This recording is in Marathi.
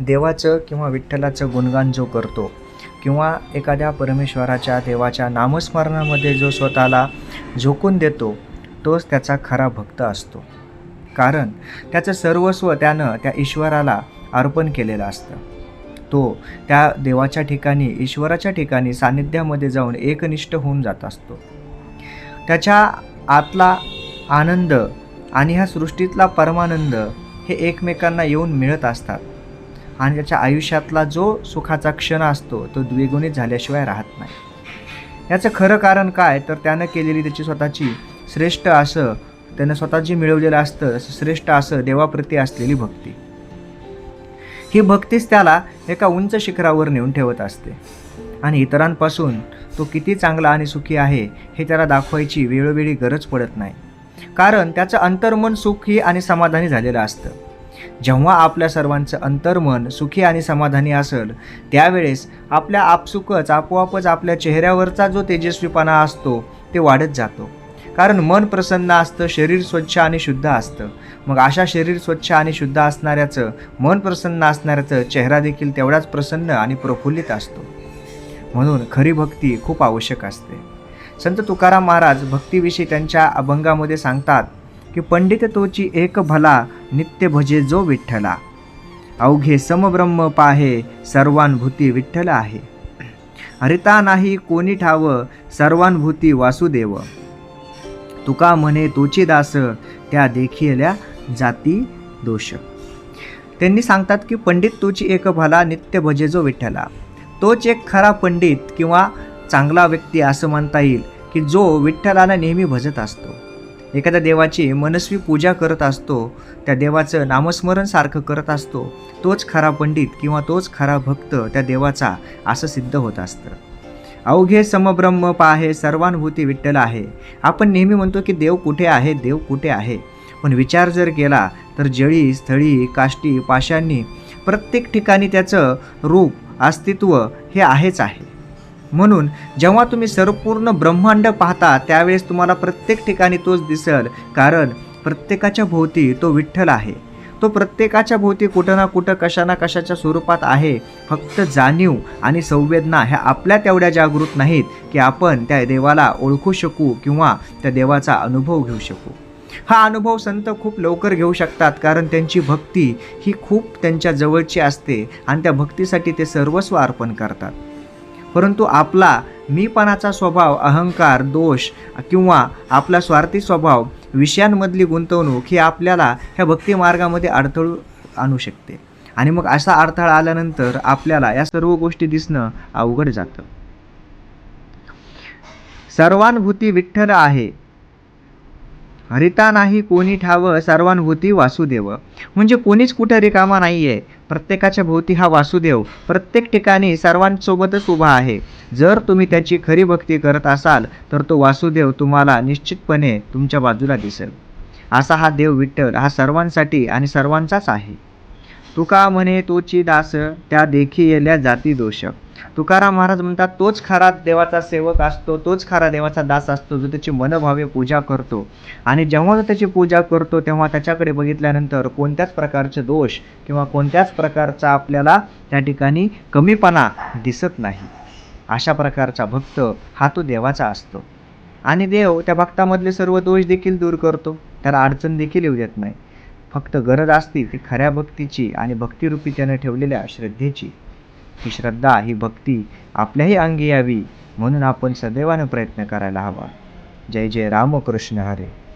देवाचं किंवा विठ्ठलाचं गुणगान जो करतो किंवा एखाद्या परमेश्वराच्या देवाच्या नामस्मरणामध्ये जो स्वतःला झोकून देतो तोच त्याचा खरा भक्त असतो. कारण त्याचं सर्वस्व त्यानं त्या ईश्वराला अर्पण केलेलं असतं. तो त्या देवाच्या ठिकाणी ईश्वराच्या ठिकाणी सान्निध्यामध्ये जाऊन एकनिष्ठ होऊन जात असतो. त्याच्या आतला आनंद आणि ह्या सृष्टीतला परमानंद हे एकमेकांना येऊन मिळत असतात. आणि त्याच्या आयुष्यातला जो सुखाचा क्षण असतो तो द्विगुणित झाल्याशिवाय राहत नाही. याचं खरं कारण काय? तर त्यानं केलेली त्याची स्वतःची श्रेष्ठ असं त्यानं स्वतःची मिळवलेलं असतं असं श्रेष्ठ असं देवाप्रती असलेली भक्ती. ही भक्तीच त्याला एका उंच शिखरावर नेऊन ठेवत असते. आणि इतरांपासून तो किती चांगला आणि सुखी आहे हे त्याला दाखवायची वेळोवेळी गरज पडत नाही. कारण त्याचं अंतर्मन सुखी आणि समाधानी झालेलं असतं. जेव्हा आपल्या सर्वांचं अंतर्मन सुखी आणि समाधानी असेल त्यावेळेस आपल्या आपसुकच आपोआपच आपल्या चेहऱ्यावरचा जो तेजस्वीपणा असतो ते वाढत जातो. कारण मन प्रसन्न असतं शरीर स्वच्छ आणि शुद्ध असतं. मग अशा शरीर स्वच्छ आणि शुद्ध असणाऱ्याचं मन प्रसन्न असणाऱ्याचं चेहरा देखील तेवढाच प्रसन्न आणि प्रफुल्लित असतो. म्हणून खरी भक्ती खूप आवश्यक असते. संत तुकाराम महाराज भक्तीविषयी त्यांच्या अभंगामध्ये सांगतात की पंडित तोची एक भला नित्य भजे जो विठ्ठला. अवघे समब्रह्म पाहे सर्वानुभूती विठ्ठल आहे. हरिता नाही कोणी ठाव सर्वानुभूती वासुदेव. तुका म्हणे तोची दास त्या देखिल्या जाती दोष. त्यांनी सांगतात की पंडित तोची एक भला नित्य भजे जो विठ्ठला. तोच एक खरा पंडित किंवा चांगला व्यक्ती असं म्हणता येईल की जो विठ्ठलाला नेहमी भजत असतो. एखाद्या देवाची मनस्वी पूजा करत असतो त्या देवाचं नामस्मरण सारखं करत असतो तोच खरा पंडित किंवा तोच खरा भक्त त्या देवाचा असं सिद्ध होत असतं. अवघे समब्रह्म पाहे सर्वानुभूती विठ्ठल आहे. आपण नेहमी म्हणतो की देव कुठे आहे देव कुठे आहे. पण विचार जर केला तर जळी स्थळी काष्टी पाशांनी प्रत्येक ठिकाणी त्याचं रूप अस्तित्व हे आहेच आहे. म्हणून जेव्हा तुम्ही संपूर्ण ब्रह्मांड पाहता त्यावेळेस तुम्हाला प्रत्येक ठिकाणी तोच दिसेल. कारण प्रत्येकाच्या भोवती तो विठ्ठल आहे. तो प्रत्येकाच्या भोवती कुठं ना कुठं कशा ना कशाच्या स्वरूपात आहे. फक्त जाणीव आणि संवेदना ह्या आपल्या तेवढ्या जागृत नाहीत की आपण त्या देवाला ओळखू शकू किंवा त्या देवाचा अनुभव घेऊ शकू. हा अनुभव संत खूप लवकर घेऊ शकतात कारण त्यांची भक्ती ही खूप त्यांच्या जवळची असते आणि त्या भक्तीसाठी ते सर्वस्व अर्पण करतात. परंतु आपला मीपणाचा स्वभाव अहंकार दोष किंवा आपला स्वार्थी स्वभाव विषयांमधली गुंतवणूक ही आपल्याला ह्या भक्तिमार्गामध्ये अडथळू आणू शकते. आणि मग असा अडथळा आल्यानंतर आपल्याला या सर्व गोष्टी दिसणं अवघड जातं. सर्वानुभूती विठ्ठल आहे. हरिता नाही कोणी ठाव सर्वानुभूती वासुदेव. म्हणजे कोणीच कुठं रिकामा नाही आहे प्रत्येकाच्या भोवती हा वासुदेव. प्रत्येक ठिकाणी सर्वांसोबतच उभा आहे. जर तुम्ही त्याची खरी भक्ती करत असाल तर तो वासुदेव तुम्हाला निश्चितपणे तुमच्या बाजूला दिसेल. असा हा देव विठ्ठल हा सर्वांसाठी आणि सर्वांचाच आहे. तुका म्हणे तोची दास त्या देखी येल्या जाती दोष. तुकाराम महाराज म्हणतात तोच खरा देवाचा सेवक असतो तोच खरा देवाचा दास असतो जो त्याची मनभावे पूजा करतो. आणि जेव्हा जो त्याची पूजा करतो तेव्हा त्याच्याकडे बघितल्यानंतर कोणत्याच प्रकारचे दोष किंवा कोणत्याच प्रकारचा आपल्याला त्या ठिकाणी कमीपणा दिसत नाही. अशा प्रकारचा भक्त हा तो देवाचा असतो. आणि देव त्या भक्तामधले सर्व दोष देखील दूर करतो. त्याला अडचण देखील येऊ देत नाही. फक्त गरज असती ती खऱ्या भक्तीची आणि भक्तिरूपी त्यानं ठेवलेल्या श्रद्धेची. ही श्रद्धा ही भक्ती आपल्याही अंगी यावी म्हणून आपण सदैवानं प्रयत्न करायला हवा. जय जय रामकृष्ण हरे.